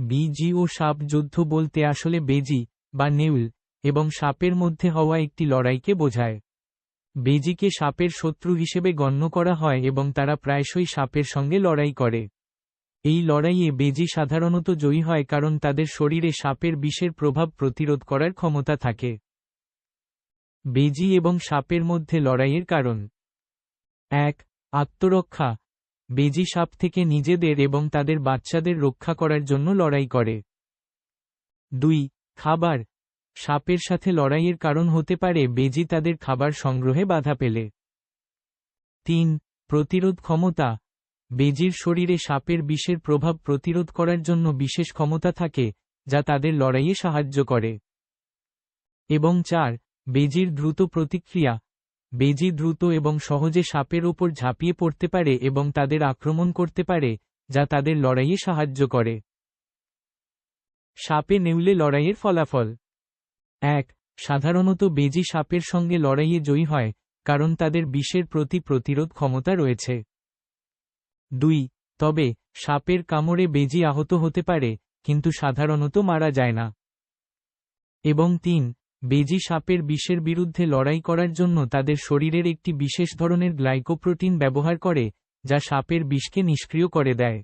Busy ও সাপ যুদ্ধ বলতে আসলে বেজি, বা নেউল, এবং সাপের মধ্যে হওয়া একটি লড়াইকে বোঝায়। বেজিকে সাপের শত্রু হিসেবে গণ্য করা হয় এবং তারা প্রায়শই সাপের সঙ্গে লড়াই করে। এই লড়াইয়ে বেজি সাধারণত জয়ী হয় কারণ তাদের শরীরে সাপের বিষের প্রভাব প্রতিরোধ করার ক্ষমতা থাকে। বেজি এবং সাপের মধ্যে লড়াইয়ের কারণ। এক, আত্মরক্ষা। বেজি সাপ থেকে নিজেদের এবং তাদের বাচ্চাদের রক্ষা করার জন্য লড়াই করে। দুই, খাবার। সাপের সাথে লড়াইয়ের কারণ হতে পারে বেজি তাদের খাবার সংগ্রহে বাধা পেলে। তিন, প্রতিরোধ ক্ষমতা। বেজির শরীরে সাপের বিষের প্রভাব প্রতিরোধ করার জন্য বিশেষ ক্ষমতা থাকে, যা তাদের লড়াইয়ে সাহায্য করে। এবং চার, বেজির দ্রুত প্রতিক্রিয়া। বেজি দ্রুত এবং সহজে সাপের ওপর ঝাঁপিয়ে পড়তে পারে এবং তাদের আক্রমণ করতে পারে, যা তাদের লড়াইয়ে সাহায্য করে। সাপে নেউলে লড়াইয়ের ফলাফল। এক, সাধারণত বেজি সাপের সঙ্গে লড়াইয়ে জয়ী হয়, কারণ তাদের বিষের প্রতি প্রতিরোধ ক্ষমতা রয়েছে। দুই, তবে, সাপের কামড়ে বেজি আহত হতে পারে, কিন্তু সাধারণত মারা যায় না। এবং তিন বেজি সাপের বিষের বিরুদ্ধে লড়াই করার জন্য তাদের শরীরের একটি বিশেষ ধরনের গ্লাইকোপ্রোটিন ব্যবহার করে, যা সাপের বিষকে নিষ্ক্রিয় করে দেয়।